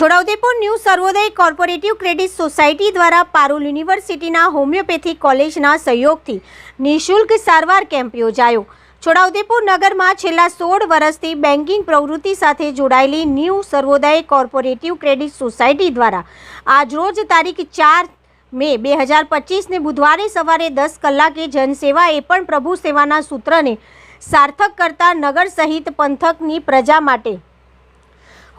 Chhotaudepur new Sarvodaya corporative credit society દ્વારા પારુલ યુનિવર્સિટીના homeopathy કોલેજના સહયોગથી નિઃશુલ્ક સારવાર કેમ્પ યોજાયો. છોટાઉદેપુર નગરમાં છેલ્લા સોળ વર્ષથી બેન્કિંગ પ્રવૃત્તિ સાથે જોડાયેલી new Sarvodaya corporative credit society દ્વારા આજરોજ તારીખ ચાર મે બે હજાર પચીસને બુધવારે સવારે દસ કલાકે જનસેવા એ પણ પ્રભુ સેવાના સૂત્રને સાર્થક કરતા નગર સહિત પંથકની પ્રજા માટે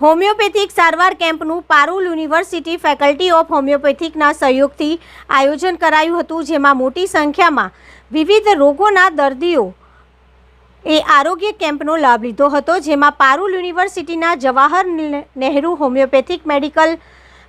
હોમિયોપેથિક સારવાર કેમ્પનું પારુલ યુનિવર્સિટી ફેકલ્ટી ઓફ હોમિયોપેથિકના સહયોગથી આયોજન કરાયું હતું, જેમાં મોટી સંખ્યામાં વિવિધ રોગોના દર્દીઓ એ આરોગ્ય કેમ્પનો લાભ લીધો હતો, જેમાં પારુલ યુનિવર્સિટીના જવાહર નહેરુ હોમિયોપેથિક મેડિકલ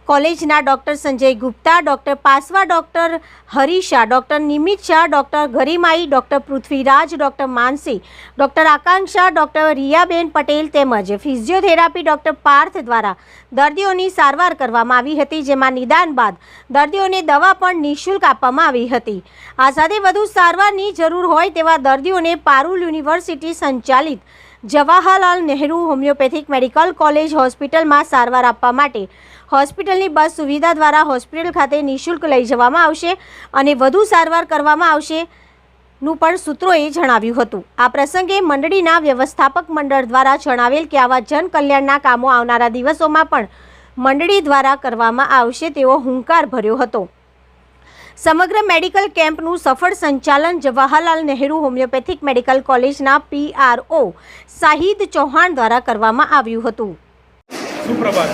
કોલેજના doctor Sanjay Gupta, doctor Paswa, doctor Harisha, doctor Nimit Shah, doctor Garimai, doctor Prithviraj, doctor Mansi, doctor Akanksha, doctor Riyaben Patel તેમજ ફિઝિયોથેરાપી ડૉક્ટર પાર્થ દ્વારા દર્દીઓની સારવાર કરવામાં આવી હતી, જેમાં નિદાન બાદ દર્દીઓને દવા પણ નિઃશુલ્ક આપવામાં આવી હતી. આ સાથે વધુ સારવારની જરૂર હોય તેવા દર્દીઓને પારુલ યુનિવર્સિટી સંચાલિત Jawaharlal Nehru homeopathic medical college હોસ્પિટલમાં સારવાર આપવા માટે હોસ્પિટલની બસ સુવિધા દ્વારા હોસ્પિટલ ખાતે નિઃશુલ્ક લઈ જવામાં આવશે અને વધુ સારવાર કરવામાં આવશે નું પણ સૂત્રોએ જણાવ્યું હતું. આ પ્રસંગે મંડળીના વ્યવસ્થાપક મંડળ દ્વારા જણાવેલ કે આવા જન કલ્યાણના કામો આવનારા દિવસોમાં પણ મંડળી દ્વારા કરવામાં આવશે તેવો હુંકાર ભર્યો હતો. સમગ્ર મેડિકલ કેમ્પનું સફળ સંચાલન જવાહરલાલ નહેરુ હોમિયોપેથિક મેડિકલ કોલેજના પીઆરઓ શાહિદ ચૌહાણ દ્વારા કરવામાં આવ્યું હતું. સુપ્રભાત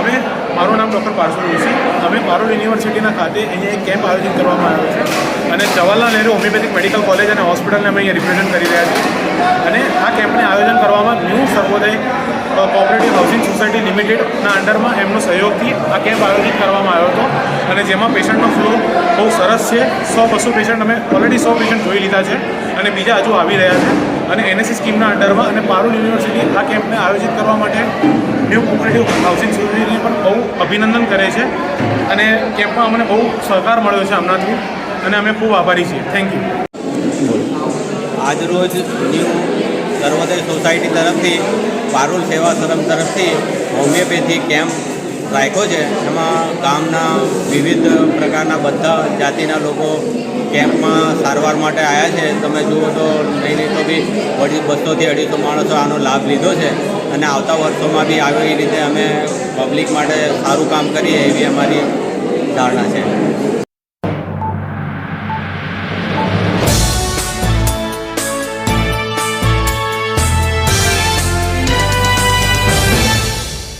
અમે, મારું નામ ડૉક્ટર પાર્સલ જોશી. અમે પારોલ યુનિવર્સિટીના ખાતે અહીંયા એક કેમ્પ આયોજિત કરવામાં આવ્યો છે. અને Jawaharlal Nehru homeopathic medical college અને હોસ્પિટલને અમે અહીંયા રિપ્રેઝેન્ટ કરી રહ્યા છીએ. અને આ કેમ્પને આયોજન કરવામાં new Sarvodaya cooperative housing society લિમિટેડના અંડરમાં એમનો સહયોગથી આ કેમ્પ આયોજિત કરવામાં આવ્યો હતો. અને જેમાં પેશન્ટનો ફ્લો બહુ સરસ છે. સો બસો પેશન્ટ અમે ઓલરેડી સો પેશન્ટ જોઈ લીધા છે અને બીજા હજુ આવી રહ્યા છે. અને એનએસસી સ્કીમના અંડરમાં અને પારુલ યુનિવર્સિટી આ કેમ્પને આયોજિત કરવા માટે ન્યૂ કોઓપરેટિવ હાઉસિંગ સોસાયટીને પણ બહુ અભિનંદન કરે છે. અને કેમ્પમાં અમને બહુ સહકાર મળ્યો છે હમણાંથી. અને અમે ખૂબ આભારી છીએ. થેન્ક યુ આજરોજ ન્યૂ સર્વોદય સોસાયટી તરફથી પારુલ સેવા સરમ તરફથી હોમિયોપેથી કેમ્પ રાખ્યો છે. એમાં ગામના વિવિધ પ્રકારના બધા જાતિના લોકો કેમ્પમાં સારવાર માટે આવ્યા છે. તમે જુઓ તો નહીં નહીં તો બી અઢી બસોથી અઢીસો માણસો આનો લાભ લીધો છે અને આવતા વર્ષોમાં બી આવી રીતે અમે પબ્લિક માટે સારું કામ કરીએ એવી અમારી ધારણા છે.